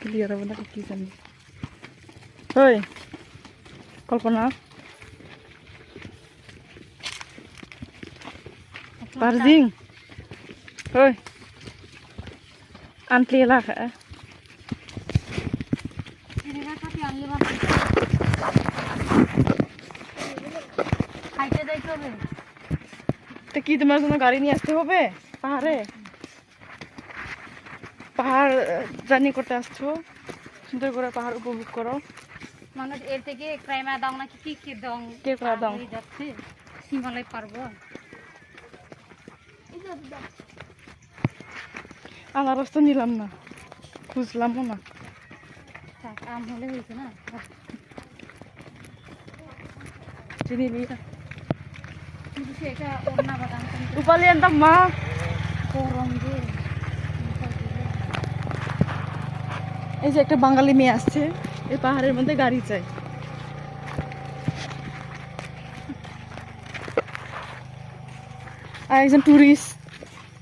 Clear হবে না, কি জানি। ওই, কল্পনা। পারজিং ওই আনলি এলাকা কি তোমার জন্য গাড়ি নিয়ে আসতে হবে? পাহাড়ে? পাহাড় জার্নি করতে আসছো। সুন্দর করে পাহাড় উপভোগ করো। মানুষ এর থেকে ক্রাইমা দাও নাকি কি কি দং কে করা দং? হয়ে যাচ্ছে। হিমালয় পারব আনারস তো নিলাম না। খুঁজলামও না। আম হলে হয়েছে না? চিনি কিন্তু উপালি মা। গরম যে এই যে একটা বাঙালি মেয়ে আসছে এই পাহাড়ের মধ্যে গাড়ি চাই আর একজন টুরিস্ট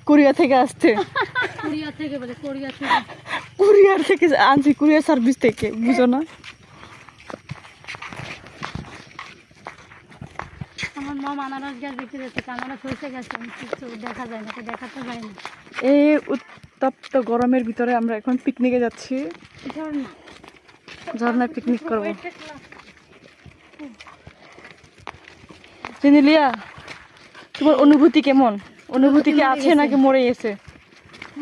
কোরিয়া থেকে আসছে। কোরিয়া থেকে বলে কোরিয়া থেকে। কুরিয়ার থেকে আনছি কুরিয়ার সার্ভিস থেকে বুঝো না। আমার মা আনারস গাছ বিক্রি হচ্ছে আনারস হয়েছে গেছে দেখা যায় না তো দেখাতে যায় না। এই উত্তপ্ত গরমের ভিতরে আমরা এখন পিকনিকে যাচ্ছি। ঝর্ণায় পিকনিক করব। চিনিলিয়া তোমার অনুভূতি কেমন? অনুভূতি কি আছে নাকি মরে গেছে?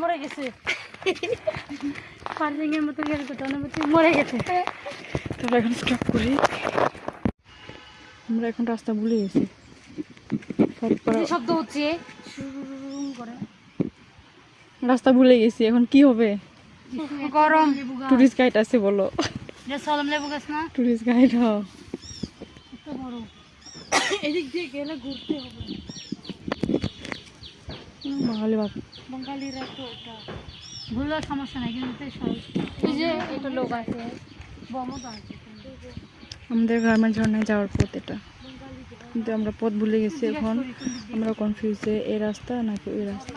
মরে গেছে। পার্কিং এর মতো অনুভূতি মরে গেছে। তারপর এখন স্টপ করি। আমরা এখন রাস্তা ভুলে গেছি। শব্দ হচ্ছে রাস্তা ভুলে গেছি এখন কি হবে? গরম। টুরিস্ট গাইড আছে বলো। যে সলম লেবু গাছ না? টুরিস্ট গাইড হও এদিক দিয়ে গেলে ঘুরতে হবে। বাঙালি বাপ। বাঙালিরা তো এটা। ভুলেও সমস্যা নাই কিন্তু এই যে এটা লোক আছে। বমও তো আছে। আমাদের গ্রামের ঝর্ণায় যাওয়ার পথ এটা। কিন্তু আমরা পথ ভুলে গেছি এখন। আমরা কনফিউজ এই রাস্তা নাকি ওই রাস্তা।